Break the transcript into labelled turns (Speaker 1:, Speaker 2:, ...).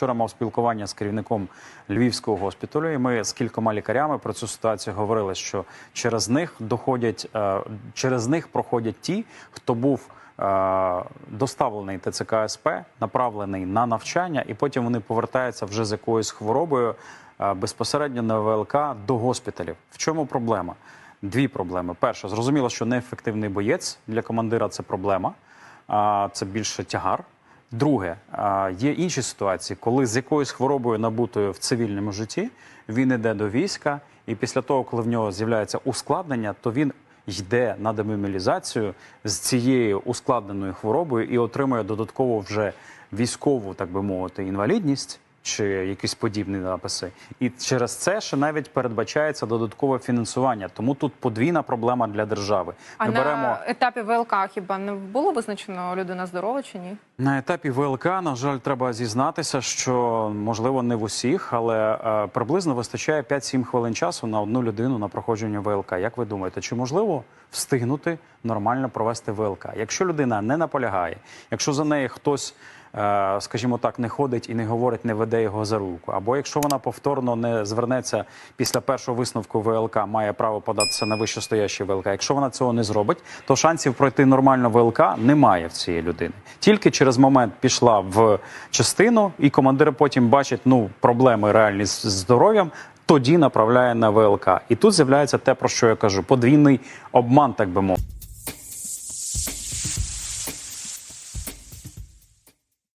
Speaker 1: Вчора мав спілкування з керівником львівського госпіталю, і ми з кількома лікарями про цю ситуацію говорили, що через них доходять е, через них проходять ті, хто був е, доставлений ТЦК СП, направлений на навчання, і потім вони повертаються вже з якоюсь хворобою е, безпосередньо на ВЛК до госпіталів. В чому проблема? Дві проблеми. Перша, зрозуміло, що неефективний боєць для командира це проблема, а це більше тягар. Друге, є інші ситуації, коли з якоюсь хворобою набутою в цивільному житті він йде до війська, і після того, коли в нього з'являється ускладнення, то він йде на демобілізацію з цією ускладненою хворобою і отримує додатково вже військову, так би мовити, інвалідність. Чи якісь подібні написи, і через це ще навіть передбачається додаткове фінансування. Тому тут подвійна проблема для держави.
Speaker 2: А
Speaker 1: Ми
Speaker 2: на
Speaker 1: беремо
Speaker 2: етапі ВЛК хіба не було визначено людина здорова чи ні?
Speaker 1: На етапі ВЛК, на жаль, треба зізнатися, що можливо не в усіх, але е, приблизно вистачає 5-7 хвилин часу на одну людину на проходження ВЛК. Як ви думаєте, чи можливо встигнути нормально провести ВЛК? Якщо людина не наполягає, якщо за неї хтось. Е, Скажімо так, не ходить і не говорить, не веде його за руку. Або якщо вона повторно не звернеться після першого висновку ВЛК, має право податися на вищестоящий ВЛК. Якщо вона цього не зробить, то шансів пройти нормально ВЛК немає в цієї людини. Тільки через момент пішла в частину, і командир потім бачить ну проблеми реальні з здоров'ям. Тоді направляє на ВЛК. І тут з'являється те, про що я кажу: подвійний обман, так би мовити.